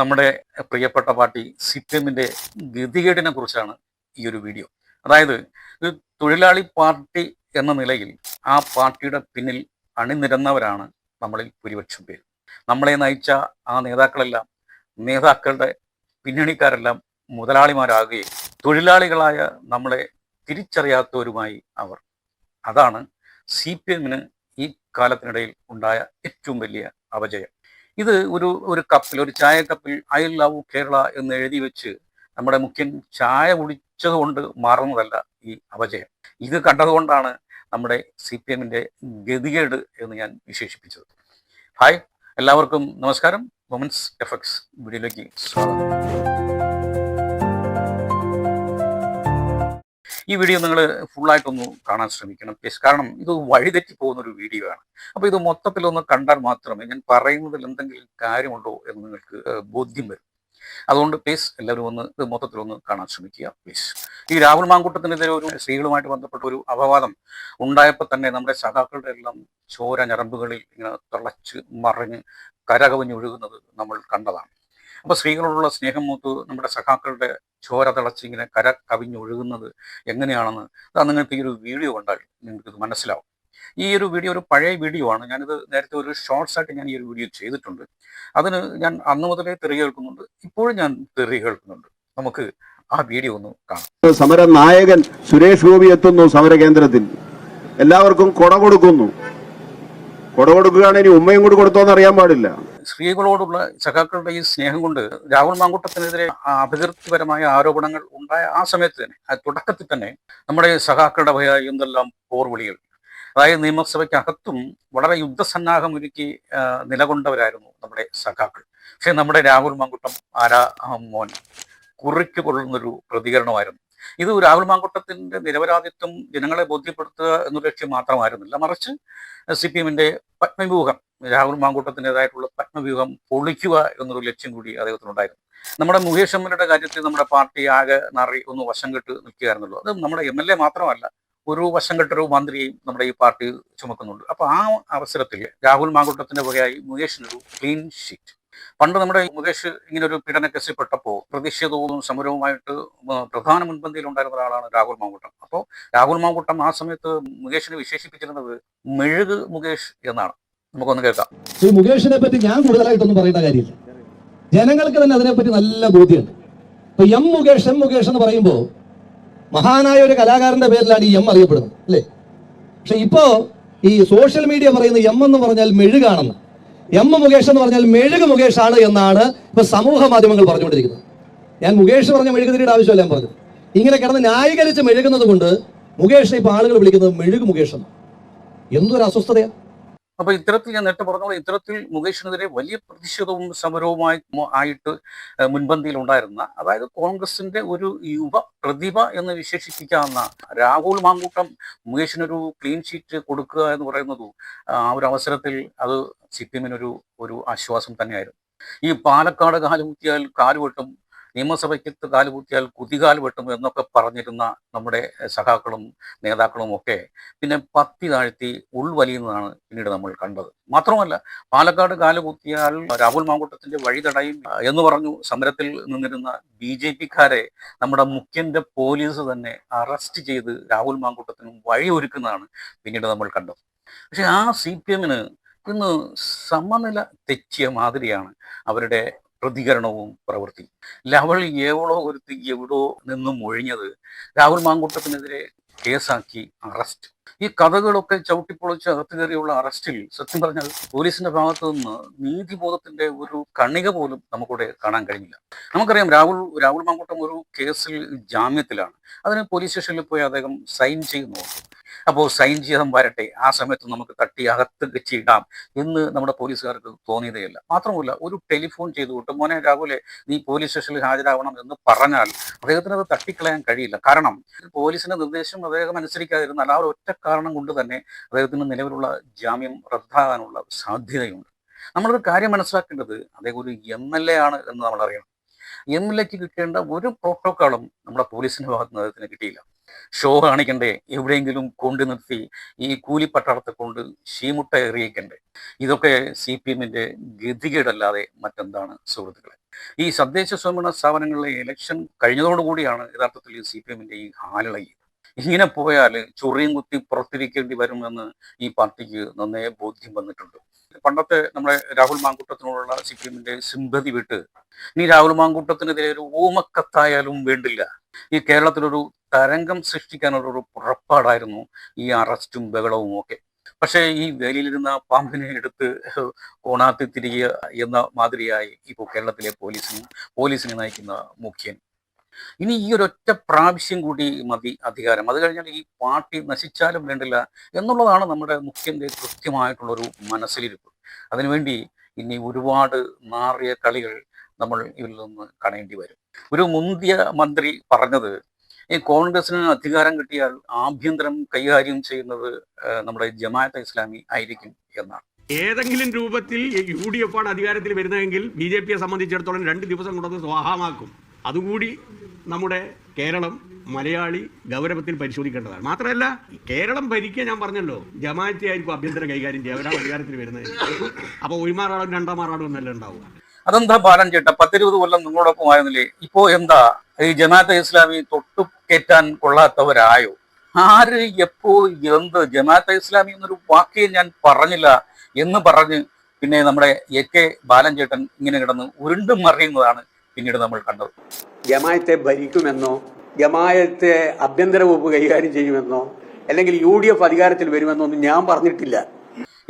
നമ്മുടെ പ്രിയപ്പെട്ട party C P എമ്മിന്റെ ഗതികേടിനെ കുറിച്ചാണ് ഈ ഒരു വീഡിയോ. അതായത് തൊഴിലാളി പാർട്ടി എന്ന നിലയിൽ ആ പാർട്ടിയുടെ പിന്നിൽ അണിനിരന്നവരാണ് നമ്മളിൽ ഭൂരിപക്ഷം പേര് നമ്മളെ നയിച്ച ആ നേതാക്കളെല്ലാം നേതാക്കളുടെ പിന്നണിക്കാരെല്ലാം മുതലാളിമാരാകുകയും തൊഴിലാളികളായ നമ്മളെ തിരിച്ചറിയാത്തവരുമായി അവർ. അതാണ് സി പി എമ്മിന് ഈ കാലത്തിനിടയിൽ ഉണ്ടായ ഏറ്റവും വലിയ അപജയം. ഇത് ഒരു ഒരു കപ്പിൽ ഒരു ചായ കപ്പിൽ ഐ ലവ് കേരള എന്ന് എഴുതി വെച്ച് നമ്മുടെ മുഖ്യൻ ചായ കുടിച്ചത് കൊണ്ട് മാറുന്നതല്ല ഈ അപജയം. ഇത് കണ്ടതുകൊണ്ടാണ് നമ്മുടെ സി പി എമ്മിന്റെ ഗതികേട് എന്ന് ഞാൻ വിശേഷിപ്പിച്ചത്. ഹായ് എല്ലാവർക്കും നമസ്കാരം. വുമൻസ് എഫക്ട്സ് വീഡിയോയിലേക്ക് സ്വാഗതം. ഈ വീഡിയോ നിങ്ങൾ ഫുള്ളായിട്ടൊന്ന് കാണാൻ ശ്രമിക്കണം കാരണം ഇത് വഴിതെറ്റി പോകുന്ന ഒരു വീഡിയോ ആണ്. അപ്പോൾ ഇത് മൊത്തത്തിലൊന്ന് കണ്ടാൽ മാത്രമേ ഞാൻ പറയുന്നതിൽ എന്തെങ്കിലും കാര്യമുണ്ടോ എന്ന് നിങ്ങൾക്ക് ബോധ്യം വരും. അതുകൊണ്ട് പ്ലീസ് എല്ലാവരും ഒന്ന് ഇത് മൊത്തത്തിലൊന്ന് കാണാൻ ശ്രമിക്കുക പ്ലീസ് ഈ രാഹുൽ മാങ്കൂട്ടത്തിനെതിരെ ഒരു സ്ത്രീകളുമായിട്ട് ബന്ധപ്പെട്ട ഒരു അപവാദം ഉണ്ടായപ്പോൾ തന്നെ നമ്മുടെ സഖാക്കളുടെ എല്ലാം ചോര ഞരമ്പുകളിൽ ഇങ്ങനെ തിളച്ച് മറിഞ്ഞ് കരകവിഞ്ഞൊഴുകുന്നത് നമ്മൾ കണ്ടതാണ്. അപ്പോൾ സ്ത്രീകളോടുള്ള സ്നേഹം മൂത്ത് നമ്മുടെ സഖാക്കളുടെ ചോര തിളച്ച് ഇങ്ങനെ കര കവിഞ്ഞൊഴുകുന്നത് എങ്ങനെയാണെന്ന് അത് നിങ്ങൾക്ക് ഈ ഒരു വീഡിയോ കണ്ടാൽ നിങ്ങൾക്ക് മനസ്സിലാവും. ഈ ഒരു വീഡിയോ ഒരു പഴയ വീഡിയോ ആണ്. ഞാനിത് നേരത്തെ ഒരു ഷോർട്സ് ആയിട്ട് ഞാൻ ഈ ഒരു വീഡിയോ ചെയ്തിട്ടുണ്ട്. അതിന് ഞാൻ അന്ന് മുതലേ തെറി കേൾക്കുന്നുണ്ട്. ഇപ്പോഴും ഞാൻ തെറി കേൾക്കുന്നുണ്ട്. നമുക്ക് ആ വീഡിയോ ഒന്ന് കാണാം. സമര നായകൻ സുരേഷ് ഗോപി എത്തുന്നു സമര കേന്ദ്രത്തിൽ എല്ലാവർക്കും കൊട കൊടുക്കുന്നു. കൊട കൊടുക്കുകയാണ് ഇനി ഉമ്മയും കൂടി കൊടുത്തോന്ന് അറിയാൻ പാടില്ല. സ്ത്രീകളോടുള്ള സഖാക്കളുടെ ഈ സ്നേഹം കൊണ്ട് രാഹുൽ മാങ്കൂട്ടത്തിനെതിരെ അപകീർത്തിപരമായ ആരോപണങ്ങൾ ഉണ്ടായ ആ സമയത്ത് തന്നെ തുടക്കത്തിൽ തന്നെ നമ്മുടെ സഖാക്കളുടെ ഭയ എന്തെല്ലാം പോർവിളികൾ. അതായത് നിയമസഭയ്ക്കകത്തും വളരെ യുദ്ധസന്നാഹം ഒരുക്കി നിലകൊണ്ടവരായിരുന്നു നമ്മുടെ സഖാക്കൾ. പക്ഷെ നമ്മുടെ രാഹുൽ മാങ്കുട്ടം ആരാ? മോൻ. കുറിക്ക് പ്രതികരണമായിരുന്നു. ഇത് രാഹുൽ മാങ്കുട്ടത്തിന്റെ നിരപരാധിത്വം ജനങ്ങളെ ബോധ്യപ്പെടുത്തുക എന്നൊരു ലക്ഷ്യം മാത്രമായിരുന്നില്ല. മറിച്ച് സി പി എമ്മിന്റെ പത്മവ്യൂഹം രാഹുൽ മാങ്കൂട്ടത്തിന്റെതായിട്ടുള്ള പത്മവ്യൂഹം പൊളിക്കുക എന്നൊരു ലക്ഷ്യം കൂടി അദ്ദേഹത്തിനുണ്ടായിരുന്നു. നമ്മുടെ മുകേഷ് എമ്മയുടെ കാര്യത്തിൽ നമ്മുടെ പാർട്ടി ആകെ നറി ഒന്ന് വശം കെട്ട് നിൽക്കുകയായിരുന്നല്ലോ. അത് നമ്മുടെ എം എൽ എ മാത്രമല്ല ഒരു വശം കെട്ടൊരു മന്ത്രിയും നമ്മുടെ ഈ പാർട്ടി ചുമക്കുന്നുണ്ട്. അപ്പൊ ആ അവസരത്തിൽ രാഹുൽ മാങ്കൂട്ടത്തിന്റെ വകയായി മുകേഷിനൊരു ക്ലീൻ ഷീറ്റ് പണ്ട് നമ്മുടെ മുകേഷ് ഇങ്ങനെ ഒരു പീഡന കേസിൽ പ്രതിഷേധവും സമരവുമായിട്ട് പ്രധാന മുൻപന്തിയിൽ ഉണ്ടായിരുന്ന ഒരാളാണ് രാഹുൽ മാങ്കൂട്ടം. അപ്പോൾ രാഹുൽ മാങ്കൂട്ടം ആ സമയത്ത് മുകേഷിനെ വിശേഷിപ്പിച്ചിരുന്നത് മെഴുക് മുകേഷ് എന്നാണ്. നമുക്കൊന്ന് കേൾക്കാം. ശ്രീ മുകേഷിനെ പറ്റി ഞാൻ കൂടുതലായിട്ടൊന്നും പറയേണ്ട കാര്യമില്ല. ജനങ്ങൾക്ക് തന്നെ അതിനെപ്പറ്റി നല്ല ബോധ്യമുണ്ട്. ഇപ്പൊ എം മുകേഷ് എം മുകേഷ് എന്ന് പറയുമ്പോൾ മഹാനായ ഒരു കലാകാരന്റെ പേരിലാണ് ഈ എം അറിയപ്പെടുന്നത് അല്ലേ? പക്ഷെ ഇപ്പോ ഈ സോഷ്യൽ മീഡിയ പറയുന്ന എം എന്ന് പറഞ്ഞാൽ മെഴുകാണെന്ന്. എം മുകേഷ് എന്ന് പറഞ്ഞാൽ മെഴുക് ആണ് എന്നാണ് ഇപ്പൊ സമൂഹ മാധ്യമങ്ങൾ പറഞ്ഞുകൊണ്ടിരിക്കുന്നത്. ഞാൻ മുകേഷ് പറഞ്ഞ മെഴുകുതിരിയുടെ ആവശ്യമല്ല ഞാൻ പറഞ്ഞത്. ഇങ്ങനെ കിടന്ന് ന്യായീകരിച്ച് മെഴുകുന്നത് കൊണ്ട് മുകേഷിനെ ഇപ്പൊ ആളുകൾ വിളിക്കുന്നത് മെഴുക് മുകേഷ് എന്ന് എന്തൊരു അസ്വസ്ഥതയാ. അപ്പൊ ഇത്തരത്തിൽ ഞാൻ നേരത്തെ പറഞ്ഞ ഇത്തരത്തിൽ മുകേഷിനെതിരെ വലിയ പ്രതിഷേധവും സമരവുമായി ആയിട്ട് ഉണ്ടായിരുന്ന അതായത് കോൺഗ്രസിന്റെ ഒരു യുവ പ്രതിഭ എന്ന് വിശേഷിപ്പിക്കാവുന്ന രാഹുൽ മാങ്കൂട്ടം മുകേഷിനൊരു ക്ലീൻ ഷീറ്റ് കൊടുക്കുക എന്ന് പറയുന്നത് ആ ഒരു അവസരത്തിൽ അത് സി പി എമ്മിനൊരു ഒരു ആശ്വാസം തന്നെയായിരുന്നു. ഈ പാലക്കാട് കാലുകുത്തിയാൽ കാലുവെട്ടും നിയമസഭയ്ക്കത്ത് കാലുകുത്തിയാൽ കുതികാൽ വെട്ടും എന്നൊക്കെ പറഞ്ഞിരുന്ന നമ്മുടെ സഖാക്കളും നേതാക്കളും ഒക്കെ പിന്നെ പത്തി താഴ്ത്തി ഉൾവലിയുന്നതാണ് പിന്നീട് നമ്മൾ കണ്ടത്. മാത്രമല്ല പാലക്കാട് കാലുകുത്തിയാൽ രാഹുൽ മാങ്കൂട്ടത്തിന്റെ വഴി തടയും എന്ന് പറഞ്ഞു സമരത്തിൽ നിന്നിരുന്ന ബി ജെ പിക്കാരെ നമ്മുടെ മുഖ്യന്റെ പോലീസ് തന്നെ അറസ്റ്റ് ചെയ്ത് രാഹുൽ മാങ്കൂട്ടത്തിനും വഴി ഒരുക്കുന്നതാണ് പിന്നീട് നമ്മൾ കണ്ടത്. പക്ഷെ ആ സി പി എമ്മിന് ഇന്ന് സമനില തെറ്റിയ മാതിരിയാണ് അവരുടെ പ്രതികരണവും പ്രവർത്തി ലവൾ എവളോ ഒരുത്തി എവിടോ നിന്നും ഒഴിഞ്ഞത് രാഹുൽ മാങ്കൂട്ടത്തിനെതിരെ കേസാക്കി അറസ്റ്റ്. ഈ കഥകളൊക്കെ ചവിട്ടിപ്പൊളിച്ച് അകത്ത് കയറിയുള്ള അറസ്റ്റിൽ സത്യം പറഞ്ഞാൽ പോലീസിന്റെ ഭാഗത്തു നിന്ന് നീതിബോധത്തിന്റെ ഒരു കണിക പോലും നമുക്കിവിടെ കാണാൻ കഴിഞ്ഞില്ല. നമുക്കറിയാം രാഹുൽ രാഹുൽ മാങ്കൂട്ടം ഒരു കേസിൽ ജാമ്യത്തിലാണ്. അതിന് പോലീസ് സ്റ്റേഷനിൽ പോയി അദ്ദേഹം സൈൻ ചെയ്യുന്നു അപ്പോൾ സൈൻ ചെയ്താൽ വരട്ടെ. ആ സമയത്ത് നമുക്ക് തട്ടി അകത്ത് വെച്ചിടാം എന്ന് നമ്മുടെ പോലീസുകാർക്ക് തോന്നിയതേയില്ല. മാത്രമല്ല ഒരു ടെലിഫോൺ ചെയ്തു ചെയ്തുകൊണ്ട് മോനെ രാഹുലെ നീ പോലീസ് സ്റ്റേഷനിൽ ഹാജരാകണം എന്ന് പറഞ്ഞാൽ അദ്ദേഹത്തിന് അത് തട്ടിക്കളയാൻ കഴിയില്ല. കാരണം പോലീസിന്റെ നിർദ്ദേശം അദ്ദേഹം അനുസരിക്കാതിരുന്നാൽ ആ ഒറ്റ കാരണം കൊണ്ട് തന്നെ അദ്ദേഹത്തിന് നിലവിലുള്ള ജാമ്യം റദ്ദാകാനുള്ള സാധ്യതയുണ്ട്. നമ്മളൊരു കാര്യം മനസ്സിലാക്കേണ്ടത് അദ്ദേഹം ഒരു എം എൽ എ ആണ് എന്ന് നമ്മൾ അറിയണം എം എൽ എക്ക് കിട്ടേണ്ട ഒരു പ്രോട്ടോക്കോളും നമ്മുടെ പോലീസിന്റെ ഭാഗത്ത് നിന്ന് അദ്ദേഹത്തിന് കിട്ടിയില്ല. ഷോ കാണിക്കണ്ടേ? എവിടെയെങ്കിലും കൊണ്ടു നിർത്തി ഈ കൂലിപ്പട്ടാളത്തെ കൊണ്ട് ശീമുട്ട എറിയിക്കണ്ടേ? ഇതൊക്കെ സി പി എമ്മിന്റെ ഗതികേടല്ലാതെ മറ്റെന്താണ് സുഹൃത്തുക്കളെ? ഈ തദ്ദേശ സ്വയംഭരണ സ്ഥാപനങ്ങളിലെ ഇലക്ഷൻ കഴിഞ്ഞതോടുകൂടിയാണ് യഥാർത്ഥത്തിൽ സി പി എമ്മിന്റെ ഈ ഹാലിളയിൽ ഇങ്ങനെ പോയാൽ ചൊറിയും കുത്തി പുറത്തിരിക്കേണ്ടി വരുമെന്ന് ഈ പാർട്ടിക്ക് നന്നേ ബോധ്യം വന്നിട്ടുണ്ട്. പണ്ടത്തെ നമ്മുടെ രാഹുൽ മാങ്കൂട്ടത്തിനോടുള്ള സി പി എമ്മിന്റെ സിമ്പതി വിട്ട് ഇനി രാഹുൽ മാങ്കൂട്ടത്തിനെതിരെ ഒരു ഊമക്കത്തായാലും വേണ്ടില്ല. ഈ കേരളത്തിലൊരു തരംഗം സൃഷ്ടിക്കാനുള്ളൊരു പുറപ്പാടായിരുന്നു ഈ അറസ്റ്റും ബഹളവും ഒക്കെ. പക്ഷേ ഈ വേലിയിലിരുന്ന പാമ്പിനെ എടുത്ത് കോണാത്തി തിരികെ എന്ന മാതിരിയായി ഇപ്പോൾ കേരളത്തിലെ പോലീസിന് പോലീസിനെ നയിക്കുന്ന മുഖ്യൻ. ഇനി ഈ ഒരൊറ്റ പ്രാവശ്യം കൂടി മതി അധികാരം. അത് കഴിഞ്ഞാൽ ഈ പാർട്ടി നശിച്ചാലും വേണ്ടില്ല എന്നുള്ളതാണ് നമ്മുടെ മുഖ്യന്റെ കൃത്യമായിട്ടുള്ളൊരു മനസ്സിലിരിപ്പ്. അതിനുവേണ്ടി ഇനി ഒരുപാട് നാറിയ കളികൾ നമ്മൾ ഇതിൽ നിന്ന് കാണേണ്ടി വരും. ഒരു മുന്തിയ മന്ത്രി പറഞ്ഞത് ഈ കോൺഗ്രസിന് അധികാരം കിട്ടിയാൽ ആഭ്യന്തരം കൈകാര്യം ചെയ്യുന്നത് നമ്മുടെ ജമാഅത്ത് ഇസ്ലാമി ആയിരിക്കും എന്നാണ്. ഏതെങ്കിലും രൂപത്തിൽ യു ഡി എഫ് ആണ് അധികാരത്തിൽ വരുന്നതെങ്കിൽ ബി ജെ പിയെ സംബന്ധിച്ചിടത്തോളം രണ്ട് ദിവസം കൊണ്ടത് സ്വാഹമാക്കും. അതുകൂടി നമ്മുടെ കേരളം മലയാളി ഗൗരവത്തിൽ പരിശോധിക്കേണ്ടതാണ്. മാത്രമല്ല കേരളം ഭരിക്കുക ഞാൻ പറഞ്ഞല്ലോ ജമാഅത്തെ ആയിരിക്കും ആഭ്യന്തര കൈകാര്യം ചെയ്യുക അവരാണ് അധികാരത്തിൽ വരുന്നത്. അപ്പോൾ രണ്ടാം രണ്ടാമാറാടും എന്നല്ല ഉണ്ടാവുക? അതെന്താ ബാലൻ ചേട്ടാ? പത്തിരുപത് കൊല്ലം നിങ്ങളോടൊപ്പം ആയിരുന്നില്ലേ? ഇപ്പോ എന്താ? ഈ ജമാഅത്തെ ഇസ്ലാമി തൊട്ടു കയറ്റാൻ കൊള്ളാത്തവരായോ? ആര് എപ്പോ എന്ത് ജമാഅത്തെ ഇസ്ലാമി എന്നൊരു വാക്കേ ഞാൻ പറഞ്ഞില്ല എന്ന് പറഞ്ഞ് പിന്നെ നമ്മുടെ എ കെ ബാലൻ ചേട്ടൻ ഇങ്ങനെ കിടന്ന് ഉരുണ്ടും മറിയുന്നതാണ് പിന്നീട് നമ്മൾ കണ്ടത്. ജമായത്തെ ഭരിക്കുമെന്നോ ജമായത്തെ ആഭ്യന്തര വകുപ്പ് കൈകാര്യം ചെയ്യുമെന്നോ അല്ലെങ്കിൽ യു ഡി എഫ് അധികാരത്തിൽ വരുമെന്നോ ഒന്നും ഞാൻ പറഞ്ഞിട്ടില്ല.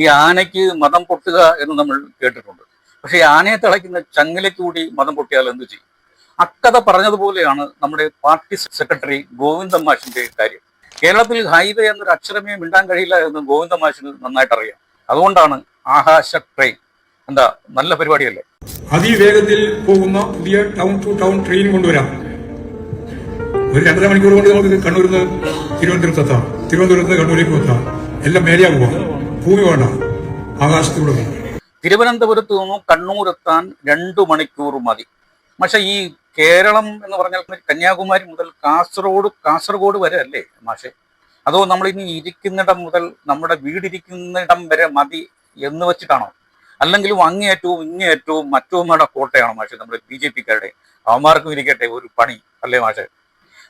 ഈ ആനയ്ക്ക് മതം പൊട്ടുക എന്ന് നമ്മൾ കേട്ടിട്ടുണ്ട്. പക്ഷെ ആനയെ തിളയ്ക്കുന്ന ചങ്ങലയ്ക്ക് കൂടി മതം പൊട്ടിയാൽ എന്ത് ചെയ്യും? അക്കഥ പറഞ്ഞതുപോലെയാണ് നമ്മുടെ പാർട്ടി സെക്രട്ടറി ഗോവിന്ദൻ മാഷിന്റെ കാര്യം. കേരളത്തിൽ ഹൈവേ എന്നൊരു അക്ഷരമേ മിണ്ടാൻ കഴിയില്ല എന്ന് ഗോവിന്ദൻ മാഷിന് നന്നായിട്ട് അറിയാം. അതുകൊണ്ടാണ് ആകാശ ട്രെയിൻ. എന്താ നല്ല പരിപാടിയല്ലേ? അതിവേഗത്തിൽ പോകുന്ന പുതിയ ടൗൺ ടു ടൗൺ ട്രെയിൻ കൊണ്ടുവരാം. ഒരു രണ്ടര മണിക്കൂർ കൊണ്ട് നമുക്ക് കണ്ണൂരിൽ നിന്ന് തിരുവനന്തപുരത്ത് എത്താം. തിരുവനന്തപുരത്ത് നിന്ന് കണ്ണൂരിലേക്ക് എത്താം. എല്ലാം മേലെയാകുക ഭൂമി വേണ്ട. ആകാശത്തിലൂടെ പോകാം തിരുവനന്തപുരത്ത് നിന്നും കണ്ണൂരെത്താൻ രണ്ടു മണിക്കൂർ മതി. പക്ഷെ ഈ കേരളം എന്ന് പറഞ്ഞാൽ കന്യാകുമാരി മുതൽ കാസർഗോഡ് കാസർഗോഡ് വരെ അല്ലേ മാഷെ? അതോ നമ്മൾ ഇനി ഇരിക്കുന്നിടം മുതൽ നമ്മുടെ വീടിരിക്കുന്നിടം വരെ മതി എന്ന് വെച്ചിട്ടാണോ? അല്ലെങ്കിലും അങ്ങേയറ്റവും ഇങ്ങേയറ്റവും മറ്റവുമയുടെ കോട്ടയാണോ മാഷെ നമ്മുടെ ബി ജെ പിക്കാരുടെ. അവന്മാർക്കും ഇരിക്കട്ടെ ഒരു പണി അല്ലേ മാഷെ?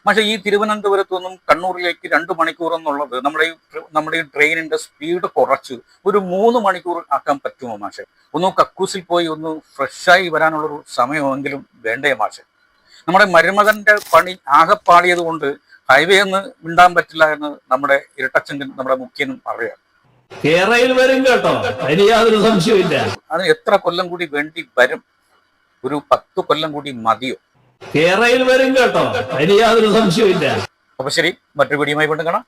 പക്ഷേ ഈ തിരുവനന്തപുരത്ത് നിന്നും കണ്ണൂരിലേക്ക് രണ്ട് മണിക്കൂർ എന്നുള്ളത് നമ്മുടെ ഈ നമ്മുടെ ഈ ട്രെയിനിന്റെ സ്പീഡ് കുറച്ച്. ഒരു മൂന്ന് മണിക്കൂർ ആക്കാൻ പറ്റുമോ മാഷെ? ഒന്ന് കക്കൂസിൽ പോയി ഒന്ന് ഫ്രഷായി വരാനുള്ളൊരു സമയമെങ്കിലും വേണ്ടേ മാഷെ? നമ്മുടെ മരുമകന്റെ പണി ആകെപ്പാളിയത് കൊണ്ട് ഹൈവേ ഒന്ന് മിണ്ടാൻ പറ്റില്ല എന്ന് നമ്മുടെ ഇരട്ടച്ചങ്കൻ നമ്മുടെ മുഖ്യനും പറയാം. കേരളയിൽ വരും കേട്ടോ. അതിന് യാതൊരു സംശയമില്ല അതിന് എത്ര കൊല്ലം കൂടി വേണ്ടി വരും? ഒരു പത്ത് കൊല്ലം കൂടി മതിയോ? കേരളയിൽ വരും കേട്ടോ. അതിന് യാതൊരു സംശയവും ഇല്ല അപ്പൊ ശരി മറ്റൊരു വീഡിയോയുമായി വീണ്ടും കാണാം.